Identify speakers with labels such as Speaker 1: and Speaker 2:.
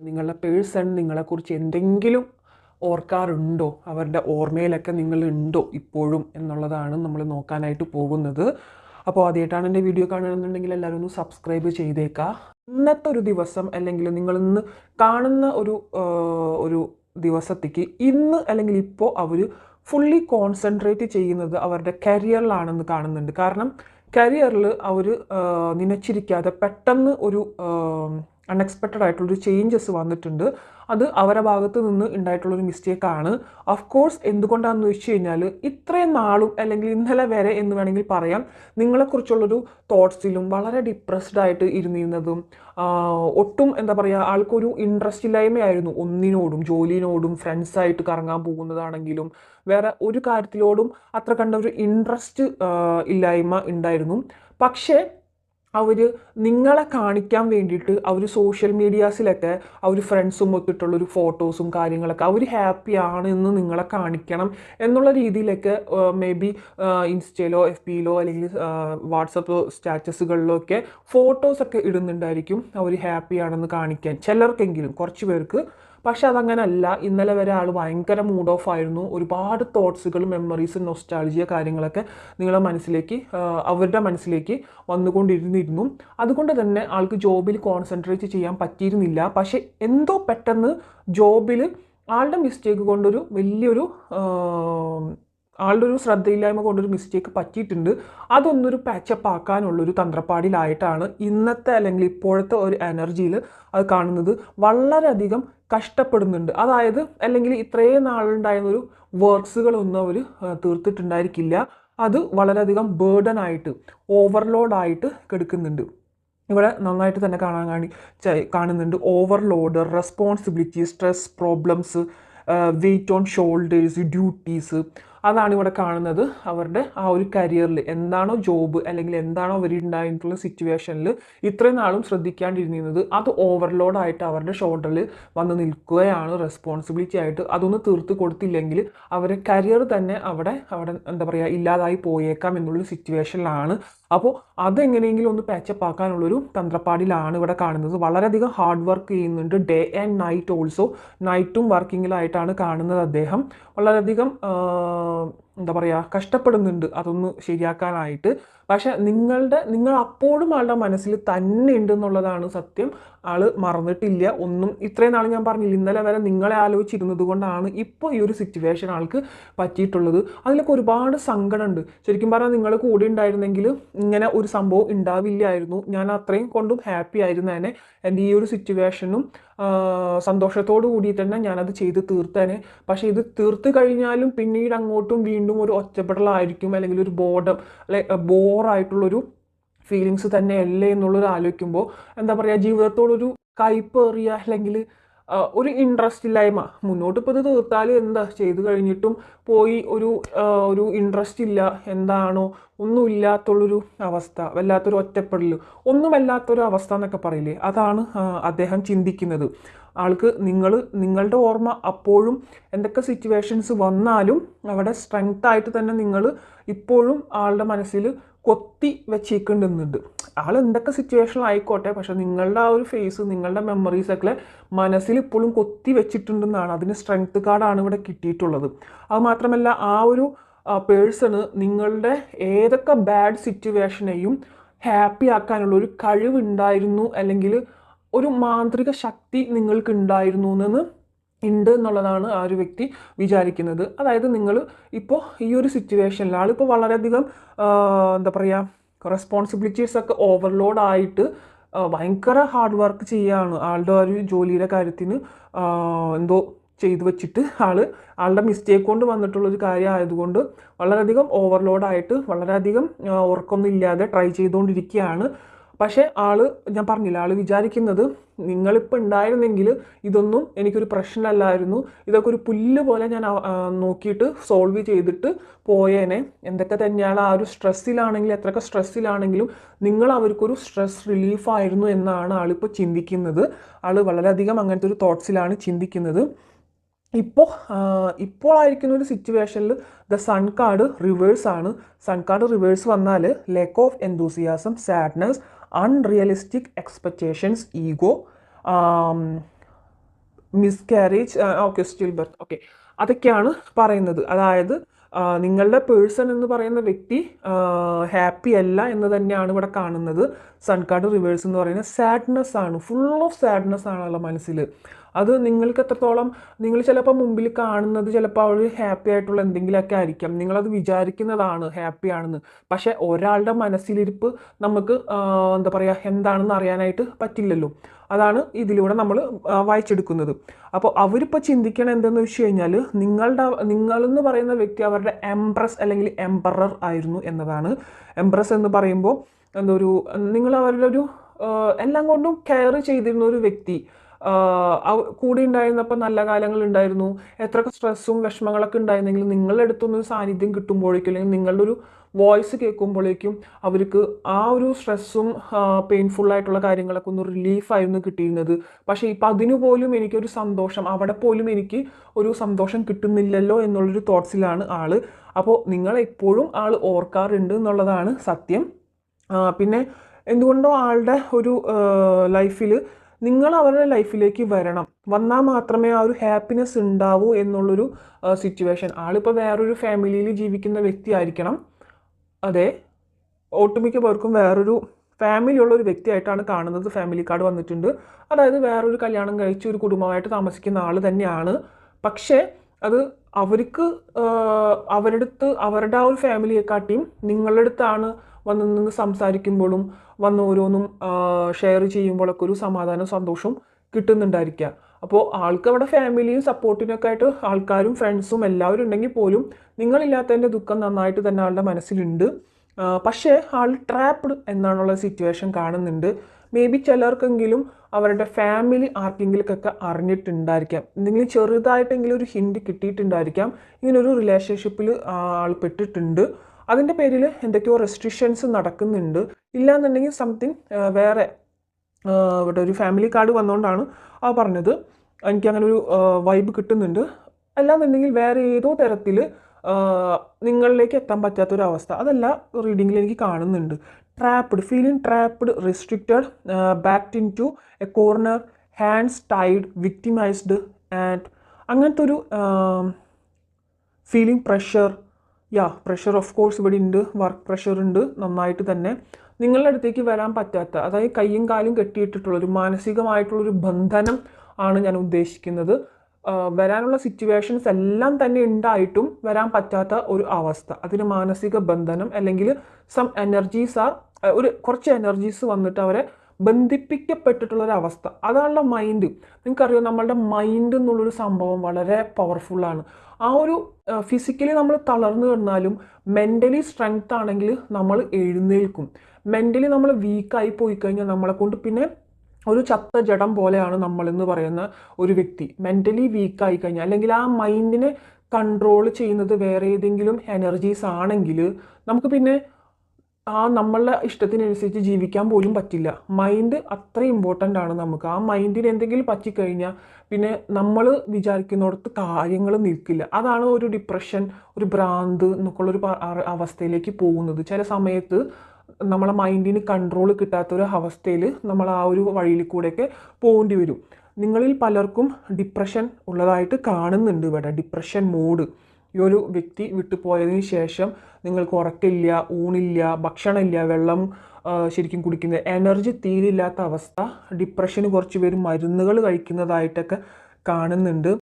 Speaker 1: നിങ്ങളുടെ പേഴ്സൺ നിങ്ങളെക്കുറിച്ച് എന്തെങ്കിലും ഓർക്കാറുണ്ടോ? അവരുടെ ഓർമ്മയിലൊക്കെ നിങ്ങളുണ്ടോ ഇപ്പോഴും എന്നുള്ളതാണ് നമ്മൾ നോക്കാനായിട്ട് പോകുന്നത്. അപ്പോൾ ആദ്യമായിട്ടാണ് എന്റെ വീഡിയോ കാണുകയാണെന്നുണ്ടെങ്കിൽ എല്ലാവരും ഒന്ന് സബ്സ്ക്രൈബ് ചെയ്തേക്കുക ഇന്നത്തെ ഒരു ദിവസം അല്ലെങ്കിൽ നിങ്ങൾ ഇന്ന് കാണുന്ന ഒരു ഒരു ദിവസത്തേക്ക് ഇന്ന് അല്ലെങ്കിൽ ഇപ്പോൾ അവർ ഫുള്ളി കോൺസെൻട്രേറ്റ് ചെയ്യുന്നത് അവരുടെ കരിയറിലാണെന്ന് കാണുന്നുണ്ട്. കാരണം കരിയറിൽ അവർ നനച്ചിരിക്കാതെ പെട്ടെന്ന് ഒരു അൺഎക്സ്പെക്റ്റഡ് ആയിട്ടുള്ളൊരു ചേഞ്ചസ് വന്നിട്ടുണ്ട്. അത് അവരുടെ ഭാഗത്ത് നിന്ന് ഉണ്ടായിട്ടുള്ളൊരു മിസ്റ്റേക്കാണ് ഓഫ് കോഴ്സ് എന്തുകൊണ്ടാണെന്ന് വെച്ച് കഴിഞ്ഞാൽ ഇത്രയും നാളും അല്ലെങ്കിൽ ഇന്നലെ വരെ എന്ന് വേണമെങ്കിൽ പറയാം നിങ്ങളെക്കുറിച്ചുള്ളൊരു തോട്ട്സിലും വളരെ ഡിപ്രസ്ഡ് ആയിട്ട് ഇരുന്നിരുന്നതും ഒട്ടും എന്താ പറയുക ആൾക്കൊരു ഇൻട്രസ്റ്റ് ഇല്ലായ്മയായിരുന്നു. ഒന്നിനോടും ജോലിനോടും ഫ്രണ്ട്സായിട്ട് കറങ്ങാൻ പോകുന്നതാണെങ്കിലും വേറെ ഒരു കാര്യത്തിലോടും അത്ര കണ്ട ഒരു ഇൻട്രസ്റ്റ് ഇല്ലായ്മ ഉണ്ടായിരുന്നു. പക്ഷേ അവർ നിങ്ങളെ കാണിക്കാൻ വേണ്ടിയിട്ട് അവർ സോഷ്യൽ മീഡിയാസിലൊക്കെ അവർ ഫ്രണ്ട്സും ഒത്തിട്ടുള്ളൊരു ഫോട്ടോസും കാര്യങ്ങളൊക്കെ അവർ ഹാപ്പിയാണ് എന്ന് നിങ്ങളെ കാണിക്കണം എന്നുള്ള രീതിയിലൊക്കെ മേ ബി ഇൻസ്റ്റയിലോ എഫ് പിയിലോ അല്ലെങ്കിൽ വാട്സപ്പ് സ്റ്റാറ്റസുകളിലോ ഒക്കെ ഫോട്ടോസൊക്കെ ഇടുന്നുണ്ടായിരിക്കും അവർ ഹാപ്പി ആണെന്ന് കാണിക്കാൻ. ചിലർക്കെങ്കിലും കുറച്ച് പേർക്ക് പക്ഷെ അതങ്ങനല്ല. ഇന്നലെ വരെ ആൾ ഭയങ്കര മൂഡ് ഓഫ് ആയിരുന്നു. ഒരുപാട് തോട്ട്സുകൾ മെമ്മറീസ് നൊസ്റ്റാളജിയ കാര്യങ്ങളൊക്കെ നിങ്ങളെ മനസ്സിലേക്ക് അവരുടെ മനസ്സിലേക്ക് വന്നുകൊണ്ടിരുന്നിരുന്നു. അതുകൊണ്ട് തന്നെ ആൾക്ക് ജോബിൽ കോൺസെൻട്രേറ്റ് ചെയ്യാൻ പറ്റിയിരുന്നില്ല. പക്ഷേ എന്തോ പെട്ടെന്ന് ജോബിൽ ആളുടെ മിസ്റ്റേക്ക് കൊണ്ടൊരു വലിയൊരു ആളുടെ ഒരു ശ്രദ്ധയില്ലായ്മ കൊണ്ടൊരു മിസ്റ്റേക്ക് പറ്റിയിട്ടുണ്ട്. അതൊന്നൊരു പാച്ചപ്പ് ആക്കാനുള്ളൊരു തന്ത്രപ്പാടിലായിട്ടാണ് ഇന്നത്തെ അല്ലെങ്കിൽ ഇപ്പോഴത്തെ ഒരു എനർജിയിൽ അത് കാണുന്നത്. വളരെയധികം കഷ്ടപ്പെടുന്നുണ്ട്. അതായത് അല്ലെങ്കിൽ ഇത്രയും നാളുണ്ടായിരുന്ന ഒരു വർക്ക്സുകളൊന്നും അവർ തീർത്തിട്ടുണ്ടായിരിക്കില്ല. അത് വളരെയധികം ബേർഡൻ ആയിട്ട് ഓവർലോഡായിട്ട് കിടക്കുന്നുണ്ട്. ഇവിടെ നന്നായിട്ട് തന്നെ കാണാൻ കാണി കാണുന്നുണ്ട്. Overload responsibility stress problems weight on shoulders duties അതാണ് ഇവിടെ കാണുന്നത് അവരുടെ ആ ഒരു കരിയറിൽ എന്താണോ ജോബ് അല്ലെങ്കിൽ എന്താണോ അവർ ഉണ്ടായിട്ടുള്ള സിറ്റുവേഷനിൽ ഇത്രയും നാളും ശ്രദ്ധിക്കാണ്ടിരുന്നത് അത് ഓവർലോഡായിട്ട് അവരുടെ ഷോൾഡറിൽ വന്ന് നിൽക്കുകയാണ് റെസ്പോൺസിബിലിറ്റി ആയിട്ട്. അതൊന്ന് തീർത്ത് കൊടുത്തില്ലെങ്കിൽ അവരുടെ കരിയർ തന്നെ അവിടെ അവിടെ എന്താ പറയുക ഇല്ലാതായി പോയേക്കാം എന്നുള്ള സിറ്റുവേഷനിലാണ് അപ്പോൾ അതെങ്ങനെയെങ്കിലും ഒന്ന് പാച്ചപ്പ് ആക്കാനുള്ളൊരു തന്ത്രപ്പാടിലാണ് ഇവിടെ കാണുന്നത്. വളരെയധികം ഹാർഡ് വർക്ക് ചെയ്യുന്നുണ്ട്. ഡേ ആൻഡ് നൈറ്റ് ഓൾസോ നൈറ്റും വർക്കിങ്ങിലായിട്ടാണ് കാണുന്നത് അദ്ദേഹം. വളരെയധികം എന്താ പറയുക കഷ്ടപ്പെടുന്നുണ്ട്. അതൊന്ന് ശരിയാക്കാനായിട്ട് പക്ഷെ നിങ്ങളുടെ നിങ്ങൾ അപ്പോഴും ആളുടെ മനസ്സിൽ തന്നെ ഉണ്ട് എന്നുള്ളതാണ് സത്യം. ആൾ മറന്നിട്ടില്ല. ഒന്നും ഇത്രയും നാൾ ഞാൻ പറഞ്ഞില്ല ഇന്നലെ വരെ നിങ്ങളെ ആലോചിച്ചിരുന്നത് കൊണ്ടാണ് ഇപ്പോൾ ഈ ഒരു സിറ്റുവേഷൻ ആൾക്ക് പറ്റിയിട്ടുള്ളത്. അതിലൊക്കെ ഒരുപാട് സങ്കടമുണ്ട്. ശരിക്കും പറഞ്ഞാൽ നിങ്ങൾ കൂടെ ഉണ്ടായിരുന്നെങ്കിൽ ഇങ്ങനെ ഒരു സംഭവം ഉണ്ടാവില്ലായിരുന്നു. ഞാൻ അത്രയും കൊണ്ടും ഹാപ്പി ആയിരുന്നു ആയിരുന്നേനെ എന്റെ ഈ ഒരു സിറ്റുവേഷനും സന്തോഷത്തോടു കൂടി തന്നെ ഞാനത് ചെയ്ത് തീർത്തേനെ. പക്ഷേ ഇത് തീർത്ത് കഴിഞ്ഞാലും പിന്നീട് അങ്ങോട്ടും വീണ്ടും ഒരു ഒറ്റപ്പെടലായിരിക്കും അല്ലെങ്കിൽ ഒരു ബോർഡം അല്ലെ ബോറായിട്ടുള്ളൊരു ഫീലിങ്സ് തന്നെ തന്നെയല്ലേ എന്നുള്ളത് ആലോചിക്കുമ്പോൾ എന്താ പറയുക ജീവിതത്തോടൊരു കയ്പേറിയ അല്ലെങ്കിൽ ഒരു ഇൻട്രസ്റ്റ് ഇല്ലായ്മ. മുന്നോട്ട് ഇപ്പോൾ ഇത് തീർത്താൽ എന്താ? ചെയ്ത് കഴിഞ്ഞിട്ടും പോയി ഒരു ഒരു ഇൻട്രസ്റ്റ് ഇല്ല എന്താണോ? ഒന്നുമില്ലാത്തുള്ളൊരു അവസ്ഥ വല്ലാത്തൊരു ഒറ്റപ്പെടൽ ഒന്നുമല്ലാത്തൊരു അവസ്ഥ എന്നൊക്കെ പറയില്ലേ? അതാണ് അദ്ദേഹം ചിന്തിക്കുന്നത്. ആൾക്ക് നിങ്ങൾ നിങ്ങളുടെ ഓർമ്മ അപ്പോഴും എന്തൊക്കെ സിറ്റുവേഷൻസ് വന്നാലും അവിടെ സ്ട്രെങ്ത് ആയിട്ട് തന്നെ നിങ്ങൾ ഇപ്പോഴും ആളുടെ മനസ്സിൽ കൊത്തി വെച്ചേക്കുന്നുണ്ട്. ആൾ എന്തൊക്കെ സിറ്റുവേഷൻ ആയിക്കോട്ടെ പക്ഷെ നിങ്ങളുടെ ആ ഒരു ഫേസ് നിങ്ങളുടെ മെമ്മറീസൊക്കെ മനസ്സിൽ ഇപ്പോഴും കൊത്തി വെച്ചിട്ടുണ്ടെന്നാണ്. അതിന് സ്ട്രെങ്ത് കാർഡാണ് ഇവിടെ കിട്ടിയിട്ടുള്ളത്. അത് മാത്രമല്ല ആ ഒരു പേഴ്സണ് നിങ്ങളുടെ ഏതൊക്കെ ബാഡ് സിറ്റുവേഷനെയും ഹാപ്പി ആക്കാനുള്ള ഒരു കഴിവുണ്ടായിരുന്നു അല്ലെങ്കിൽ ഒരു മാന്ത്രിക ശക്തി നിങ്ങൾക്ക് ഉണ്ടായിരുന്നു എന്ന് ഉണ്ട് എന്നുള്ളതാണ് ആ ഒരു വ്യക്തി വിചാരിക്കുന്നത്. അതായത് നിങ്ങൾ ഇപ്പോൾ ഈ ഒരു സിറ്റുവേഷനിൽ ആളിപ്പോൾ വളരെയധികം എന്താ പറയുക റെസ്പോൺസിബിലിറ്റീസ് ഒക്കെ ഓവർലോഡ് ആയിട്ട് ഭയങ്കര ഹാർഡ് വർക്ക് ചെയ്യുകയാണ് ആളുടെ ഒരു ജോലിയുടെ കാര്യത്തിന് എന്തോ ചെയ്തു വെച്ചിട്ട് ആൾ ആളുടെ മിസ്റ്റേക്ക് കൊണ്ട് വന്നിട്ടുള്ള ഒരു കാര്യം ആയതുകൊണ്ട് വളരെയധികം ഓവർലോഡായിട്ട് വളരെയധികം ഉറക്കമൊന്നും ഇല്ലാതെ ട്രൈ ചെയ്തുകൊണ്ടിരിക്കുകയാണ്. പക്ഷേ ആൾ ഞാൻ പറഞ്ഞില്ല ആൾ വിചാരിക്കുന്നത് നിങ്ങളിപ്പോൾ ഉണ്ടായിരുന്നെങ്കിൽ ഇതൊന്നും എനിക്കൊരു പ്രശ്നമല്ലായിരുന്നു. ഇതൊക്കെ ഒരു പുല്ല് പോലെ ഞാൻ നോക്കിയിട്ട് സോൾവ് ചെയ്തിട്ട് പോയേനെ. എന്തൊക്കെ തന്നെയാണ് ആ ഒരു സ്ട്രെസ്സിലാണെങ്കിലും എത്രയൊക്കെ സ്ട്രെസ്സിലാണെങ്കിലും നിങ്ങൾ അവർക്കൊരു സ്ട്രെസ് റിലീഫായിരുന്നു എന്നാണ് ആളിപ്പോൾ ചിന്തിക്കുന്നത്. ആൾ വളരെയധികം അങ്ങനത്തെ ഒരു തോട്ട്സിലാണ് ചിന്തിക്കുന്നത്. ഇപ്പോൾ ഇപ്പോൾ ആയിരിക്കുന്ന ഒരു സിറ്റുവേഷനിൽ ദ സൺ കാർഡ് റിവേഴ്സ് ആണ് സൺ കാർഡ് റിവേഴ്സ് വന്നാൽ lack of enthusiasm sadness unrealistic expectations ego miscarriage okay stillbirth okay അതൊക്കെയാണ് പറയുന്നത്. അതായത് നിങ്ങളുടെ പേഴ്സൺ എന്ന് പറയുന്ന വ്യക്തി ഹാപ്പി അല്ല എന്ന് തന്നെയാണ് ഇവിടെ കാണുന്നത്. സൺ കാർഡ് റിവേഴ്സ് എന്ന് പറയുന്നത് സാഡ്നെസ് ആണ്. ഫുൾ ഓഫ് സാഡ്നെസ് ആണല്ലോ മനസ്സിൽ അത് നിങ്ങൾക്ക് എത്രത്തോളം നിങ്ങൾ ചിലപ്പോൾ മുമ്പിൽ കാണുന്നത് ചിലപ്പോൾ അവർ ഹാപ്പി ആയിട്ടുള്ള എന്തെങ്കിലുമൊക്കെ ആയിരിക്കാം. നിങ്ങളത് വിചാരിക്കുന്നതാണ് ഹാപ്പി ആണെന്ന്. പക്ഷേ ഒരാളുടെ മനസ്സിലിരിപ്പ് നമുക്ക് എന്താ പറയുക എന്താണെന്ന് അറിയാനായിട്ട് പറ്റില്ലല്ലോ. അതാണ് ഇതിലൂടെ നമ്മൾ വായിച്ചെടുക്കുന്നത്. അപ്പോൾ അവരിപ്പോൾ ചിന്തിക്കണം എന്തെന്ന് വെച്ച് കഴിഞ്ഞാൽ നിങ്ങളുടെ നിങ്ങളെന്ന് പറയുന്ന വ്യക്തി അവരുടെ എംപ്രസ് അല്ലെങ്കിൽ എംപറർ ആയിരുന്നു എന്നതാണ്. എംപ്രസ് എന്ന് പറയുമ്പോൾ എന്തൊരു നിങ്ങൾ അവരുടെ ഒരു എല്ലാം കൊണ്ടും കെയർ ചെയ്തിരുന്ന ഒരു വ്യക്തി. കൂടെ ഉണ്ടായിരുന്നപ്പോൾ നല്ല കാലങ്ങൾ ഉണ്ടായിരുന്നു എത്രയൊക്കെ സ്ട്രെസ്സും വിഷമങ്ങളൊക്കെ ഉണ്ടായിരുന്നെങ്കിലും നിങ്ങളുടെ അടുത്തൊന്നും സാന്നിധ്യം കിട്ടുമ്പോഴേക്കും അല്ലെങ്കിൽ നിങ്ങളുടെ ഒരു വോയിസ് കേൾക്കുമ്പോഴേക്കും അവർക്ക് ആ ഒരു സ്ട്രെസ്സും പെയിൻഫുൾ ആയിട്ടുള്ള കാര്യങ്ങളൊക്കെ ഒന്ന് റിലീഫായിരുന്നു കിട്ടിയിരുന്നത്. പക്ഷേ ഇപ്പം അതിനു പോലും എനിക്കൊരു സന്തോഷം അവിടെ പോലും എനിക്ക് ഒരു സന്തോഷം കിട്ടുന്നില്ലല്ലോ എന്നുള്ളൊരു തോട്ട്സിലാണ് ആൾ. അപ്പോൾ നിങ്ങളെപ്പോഴും ആൾ ഓർക്കാറുണ്ട് എന്നുള്ളതാണ് സത്യം. പിന്നെ എന്തുകൊണ്ടോ ആളുടെ ഒരു ലൈഫിൽ നിങ്ങൾ അവരുടെ ലൈഫിലേക്ക് വരണം. വന്നാൽ മാത്രമേ ആ ഒരു ഹാപ്പിനെസ് ഉണ്ടാവൂ എന്നുള്ളൊരു സിറ്റുവേഷൻ ആളിപ്പോൾ വേറൊരു ഫാമിലിയിൽ ജീവിക്കുന്ന വ്യക്തി ആയിരിക്കണം. അതെ ഒട്ടുമിക്ക പേർക്കും വേറൊരു ഫാമിലി ഉള്ള ഒരു വ്യക്തിയായിട്ടാണ് കാണുന്നത്. ഫാമിലി കാർഡ് വന്നിട്ടുണ്ട്. അതായത് വേറൊരു കല്യാണം കഴിച്ച് ഒരു കുടുംബമായിട്ട് താമസിക്കുന്ന ആൾ തന്നെയാണ്. പക്ഷേ അത് അവർക്ക് അവരുടെ അടുത്ത് അവരുടെ ആ ഒരു ഫാമിലിയെക്കാട്ടിയും നിങ്ങളുടെ അടുത്താണ് വന്ന് നിന്ന് സംസാരിക്കുമ്പോഴും വന്ന് ഓരോന്നും ഷെയർ ചെയ്യുമ്പോഴൊക്കെ ഒരു സമാധാനവും സന്തോഷവും കിട്ടുന്നുണ്ടായിരിക്കുക അപ്പോൾ ആൾക്ക് അവിടെ ഫാമിലിയും സപ്പോർട്ടിനൊക്കെ ആയിട്ട് ആൾക്കാരും ഫ്രണ്ട്സും എല്ലാവരും ഉണ്ടെങ്കിൽ പോലും നിങ്ങളില്ലാത്തതിന്റെ ദുഃഖം നന്നായിട്ട് തന്നെ ആളുടെ മനസ്സിലുണ്ട്. പക്ഷേ ആൾ ട്രാപ്ഡ് എന്നാണുള്ള സിറ്റുവേഷൻ കാണുന്നുണ്ട്. മേ ബി ചിലർക്കെങ്കിലും അവരുടെ ഫാമിലി ആർക്കെങ്കിലുമൊക്കെ അറിഞ്ഞിട്ടുണ്ടായിരിക്കാം. എന്തെങ്കിലും ചെറുതായിട്ടെങ്കിലും ഒരു ഹിൻഡ് കിട്ടിയിട്ടുണ്ടായിരിക്കാം. ഇങ്ങനൊരു റിലേഷൻഷിപ്പിൽ ആൾ പെട്ടിട്ടുണ്ട്. അതിന്റെ പേരിൽ എന്തൊക്കെയോ റെസ്ട്രിക്ഷൻസ് നടക്കുന്നുണ്ട്. ഇല്ലാന്നുണ്ടെങ്കിൽ സംതിങ് വേറെ ഇവിടെ ഒരു ഫാമിലി കാർഡ് വന്നുകൊണ്ടാണ് ആ പറഞ്ഞത്. എനിക്ക് അങ്ങനെ ഒരു വൈബ് കിട്ടുന്നുണ്ട്. അല്ലാന്നുണ്ടെങ്കിൽ വേറെ ഏതോ തരത്തിൽ നിങ്ങളിലേക്ക് എത്താൻ പറ്റാത്തൊരവസ്ഥ. അതല്ല റീഡിങ്ങിൽ എനിക്ക് കാണുന്നുണ്ട്. Trapped feeling trapped restricted backed in to a corner hands tied victimised and അങ്ങനത്തെ ഒരു feeling pressure yeah pressure of course ഇവിടെ ഉണ്ട്. വർക്ക് പ്രഷർ ഉണ്ട്. നന്നായിട്ട് തന്നെ. നിങ്ങളുടെ അടുത്തേക്ക് വരാൻ പറ്റാത്ത അതായത് കയ്യും കാലും കെട്ടിയിട്ടിട്ടുള്ള ഒരു മാനസികമായിട്ടുള്ളൊരു ബന്ധനം ആണ് ഞാൻ ഉദ്ദേശിക്കുന്നത്. വരാനുള്ള സിറ്റുവേഷൻസ് എല്ലാം തന്നെ ഉണ്ടായിട്ടും വരാൻ പറ്റാത്ത ഒരു അവസ്ഥ. അതിന് മാനസിക ബന്ധനം അല്ലെങ്കിൽ സം എനർജീസ് ആർ ഒരു കുറച്ച് എനർജീസ് വന്നിട്ട് അവരെ ബന്ധിപ്പിക്കപ്പെട്ടിട്ടുള്ള ഒരു അവസ്ഥ അതാണല്ലോ മൈൻഡ് നിങ്ങൾക്കറിയോ നമ്മളുടെ മൈൻഡ് എന്നുള്ളൊരു സംഭവം വളരെ പവർഫുള്ളാണ് ആ ഒരു ഫിസിക്കലി നമ്മൾ തളർന്നു കിടന്നാലും മെന്റലി സ്ട്രെങ്ത് ആണെങ്കിൽ നമ്മൾ എഴുന്നേൽക്കും. മെന്റലി നമ്മൾ വീക്കായി പോയി കഴിഞ്ഞാൽ നമ്മളെ കൊണ്ട് പിന്നെ ഒരു ചത്ത ജഡം പോലെയാണ് നമ്മളെന്ന് പറയുന്ന ഒരു വ്യക്തി. മെന്റലി വീക്കായി കഴിഞ്ഞാൽ. അല്ലെങ്കിൽ ആ മൈൻഡിനെ കൺട്രോൾ ചെയ്യുന്നത് വേറെ ഏതെങ്കിലും എനർജീസ് ആണെങ്കിൽ നമുക്ക് പിന്നെ ആ നമ്മളുടെ ഇഷ്ടത്തിനനുസരിച്ച് ജീവിക്കാൻ പോലും പറ്റില്ല. മൈൻഡ് അത്ര ഇമ്പോർട്ടന്റ് ആണ് നമുക്ക്. ആ മൈൻഡിന് എന്തെങ്കിലും പറ്റിക്കഴിഞ്ഞാൽ പിന്നെ നമ്മൾ വിചാരിക്കുന്നിടത്ത് കാര്യങ്ങൾ നിൽക്കില്ല. അതാണ് ഒരു ഡിപ്രഷൻ ഒരു ഭ്രാന്ത് എന്നൊക്കെയുള്ളൊരു അവസ്ഥയിലേക്ക് പോകുന്നത്. ചില സമയത്ത് നമ്മളെ മൈൻഡിന് കൺട്രോൾ കിട്ടാത്തൊരു അവസ്ഥയിൽ നമ്മൾ ആ ഒരു വഴിയിൽ കൂടെയൊക്കെ പോകേണ്ടി വരും. നിങ്ങളിൽ പലർക്കും ഡിപ്രഷൻ ഉള്ളതായിട്ട് കാണുന്നുണ്ട് ഇവിടെ. ഡിപ്രഷൻ മോഡ് ഈ ഒരു വ്യക്തി വിട്ടുപോയതിന് ശേഷം നിങ്ങൾക്ക് ഉറക്കില്ല ഊണില്ല ഭക്ഷണമില്ല വെള്ളം ശരിക്കും കുടിക്കുന്ന എനർജി തീരില്ലാത്ത അവസ്ഥ ഡിപ്രഷന് കുറച്ച് പേര് മരുന്നുകൾ കഴിക്കുന്നതായിട്ടൊക്കെ കാണുന്നുണ്ട്.